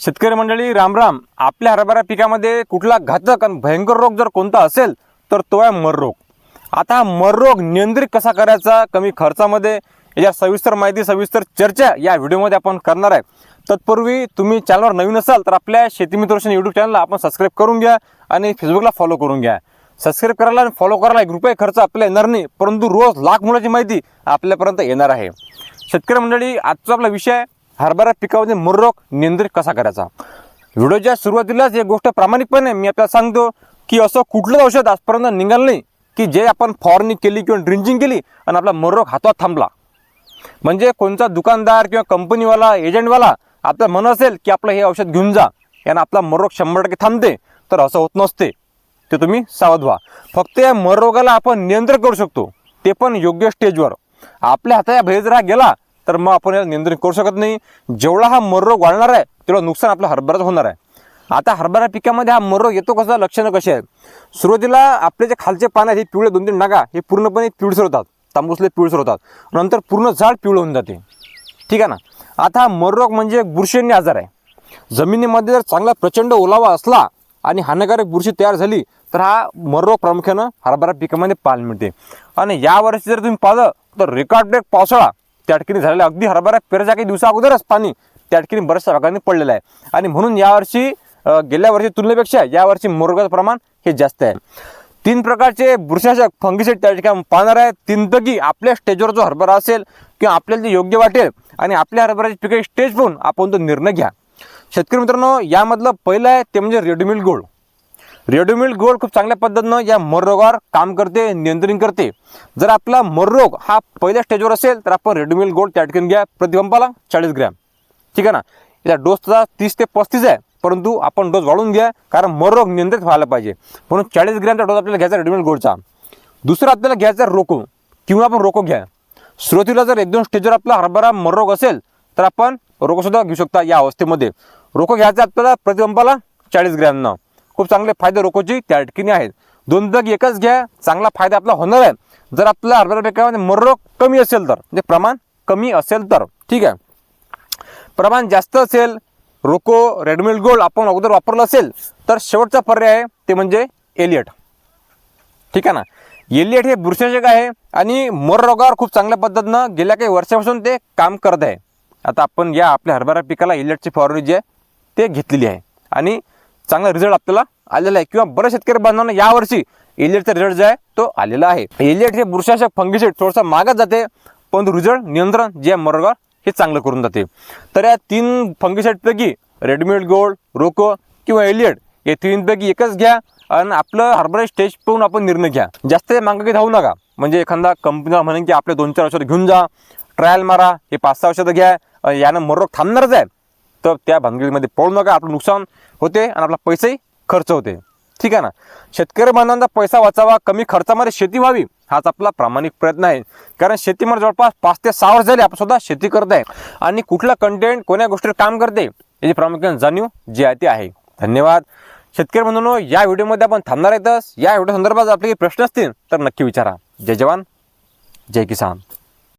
शेतकरी मंडळी रामराम आपल्या हरभरा पिकामध्ये कुठला घातक आणि भयंकर रोग जर कोणता असेल तर तो आहे मर रोग आता हा मररोग नियंत्रित कसा करायचा कमी खर्चामध्ये याच्या सविस्तर माहिती सविस्तर चर्चा या व्हिडिओमध्ये आपण करणार आहे. तत्पूर्वी तुम्ही चॅनलवर नवीन असाल तर आपल्या शेतीमित्रोशन यूट्यूब चॅनलला आपण सबस्क्राईब करून घ्या आणि फेसबुकला फॉलो करून घ्या. सबस्क्राईब करायला आणि फॉलो करायला एक रुपये खर्च आपल्याला येणार नाही परंतु रोज लाख मुलाची माहिती आपल्यापर्यंत येणार आहे. शेतकरी मंडळी आजचा आपला विषय आहे हरभरा पिकामध्ये मुरोग नियंत्रित कसा करायचा? व्हिडिओच्या सुरुवातीलाच एक गोष्ट प्रामाणिकपणे मी आपल्याला सांगतो की असं कुठलंच औषध आजपर्यंत निघालं नाही की जे आपण फॉरनी केली किंवा ड्रिंचिंग केली आणि आपला मर हातात थांबला. म्हणजे कोणता दुकानदार किंवा कंपनीवाला एजंटवाला आपलं मन असेल की आपलं हे औषध घेऊन जा यानं आपला मरोग शंभर टक्के थांबते तर असं होत नसते. ते तुम्ही सावध व्हा. फक्त या मरोगाला आपण नियंत्रण करू शकतो. ते पण योग्य स्टेजवर आपल्या हाता या बाहेर गेला तर मग आपण याला नियंत्रण करू शकत नाही. जेवढा हा मररोग वाढणार आहे तेवढं नुकसान आपलं हरभराच होणार आहे. आता हरभरा पिकामध्ये हा मररोग येतो कसा? लक्षणं कशी आहेत? सुरुवातीला आपले जे खालचे पान आहेत हे पिवळे दोन तीन डागा हे पूर्णपणे पिवळसर होतात तांबूसले पिवळसर होतात नंतर पूर्ण झाड पिवळं होऊन जाते. ठीक आहे ना? आता हा मररोग म्हणजे एक आजार आहे. जमिनीमध्ये जर चांगला प्रचंड ओलावा असला आणि हानिकारक बुरशी तयार झाली तर हा मररोग प्रामुख्यानं हरभरा पिकामध्ये पाहायला मिळते. आणि यावर्षी जर तुम्ही पाहिलं तर रेकॉर्ड ब्रेक पावसाळा त्या ठिकाणी झालेला अगदी हरभरा पेरायच्या काही दिवसा अगोदरच पाणी त्या ठिकाणी बऱ्याचशा भागांनी पडलेलं आहे. आणि म्हणून यावर्षी गेल्या वर्षी तुलनेपेक्षा यावर्षी मुरगाचं प्रमाण हे जास्त आहे. तीन प्रकारचे बुरशाशक फंगीसेट त्या ठिकाणी पाहणार आहे. तीनपैकी आपल्या स्टेजवर जो हरभरा असेल किंवा आपल्याला जे योग्य वाटेल आणि आपल्या हरभऱ्याची पिके स्टेज पाहून आपण तो निर्णय घ्या. शेतकरी मित्रांनो यामधलं पहिलं आहे ते म्हणजे रेडमिल गोल्ड रेडोमिल्ड गोल्ड खूप चांगल्या पद्धतीनं या मररोगावर काम करते नियंत्रण करते. जर आपला मररोग हा पहिल्या स्टेजवर असेल तर आपण रेडोमिल्ड गोल्ड त्या ठिकाणी घ्या. प्रतिबंबाला चाळीस ग्रॅम. ठीक आहे ना? याचा डोसचा तीस ते पस्तीस आहे. परंतु आपण डोस वाढवून घ्या कारण मररोग नियंत्रित व्हायला पाहिजे. म्हणून चाळीस ग्रॅमचा डोस आपल्याला घ्यायचा रेडोमिल्ड गोल्डचा दुसरा आपल्याला घ्यायचा रोको. किंवा आपण रोको घ्या. सुरुवातीला जर एक दोन स्टेजवर आपला हरभरा मररोग असेल तर आपण रोकोसुद्धा घेऊ शकता या अवस्थेमध्ये. रोको घ्यायचा आपल्याला प्रतिबंबाला चाळीस ग्रॅमनं. खूप चांगले फायदे रोकोची त्या ठिकाणी आहेत. दोन बॅग एकच घ्या चांगला फायदा आपला होणार आहे. जर आपल्या हरभरा पिकामध्ये मररोग कमी असेल तर म्हणजे प्रमाण कमी असेल तर ठीक आहे. प्रमाण जास्त असेल रोको रेडमिल गोल्ड आपण अगोदर वापरलं असेल तर शेवटचा पर्याय आहे ते म्हणजे एलियट ठीक आहे ना? एलियट हे बुरशीनाशक आहे आणि मोर रोगावर खूप चांगल्या पद्धतीनं गेल्या काही वर्षापासून ते काम करत आहे. आता आपण या आपल्या हरभरा पिकाला एलियटची फवारणी जी आहे ते घेतलेली आहे. आणि चांगला रिझल्ट आपल्याला आलेला आहे. किंवा बऱ्याच शेतकरी बांधवांना यावर्षी एलियटचा रिझल्ट जो आहे तो आलेला आहे. एलियट हे बुरशाशक फंगीशेट थोडंसं मागत जाते पण रिझल्ट नियंत्रण जे आहे मोरगावर हे चांगलं करून जाते. तर या तीन फंगीशेटपैकी रेडमेड गोल्ड रोको किंवा एलियट हे तीनपैकी एकच घ्या आणि आपलं हरभरा स्टेज पाहून आपण निर्णय घ्या. जास्त मागं धावू नका. म्हणजे एखादा कंपनीला म्हणेन की आपले दोन चार औषधं घेऊन जा ट्रायल मारा हे पाच सहा औषधं घ्या यानं मरोग थांबणारच आहे. तर त्या भानगडीमध्ये पळू नका आपलं नुकसान होते आणि आपला पैसेही खर्च होते. ठीक आहे ना? शेतकरी बांधवांचा पैसा वाचावा कमी खर्चामध्ये शेती व्हावी हाच आपला प्रामाणिक प्रयत्न आहे. कारण शेतीमध्ये जवळपास पाच ते सहा वर्ष झाले आपण स्वतः शेती करत आहे आणि कुठला कंटेंट कोण्या गोष्टीवर काम करते याची प्रामुख्याने जाणीव जी आहे. ती आहे धन्यवाद. शेतकरी बंधूंनो या व्हिडिओमध्ये आपण थांबणार आहेतच या व्हिडिओ संदर्भात आपले काही प्रश्न असतील तर नक्की विचारा. जय जवान. जय किसान.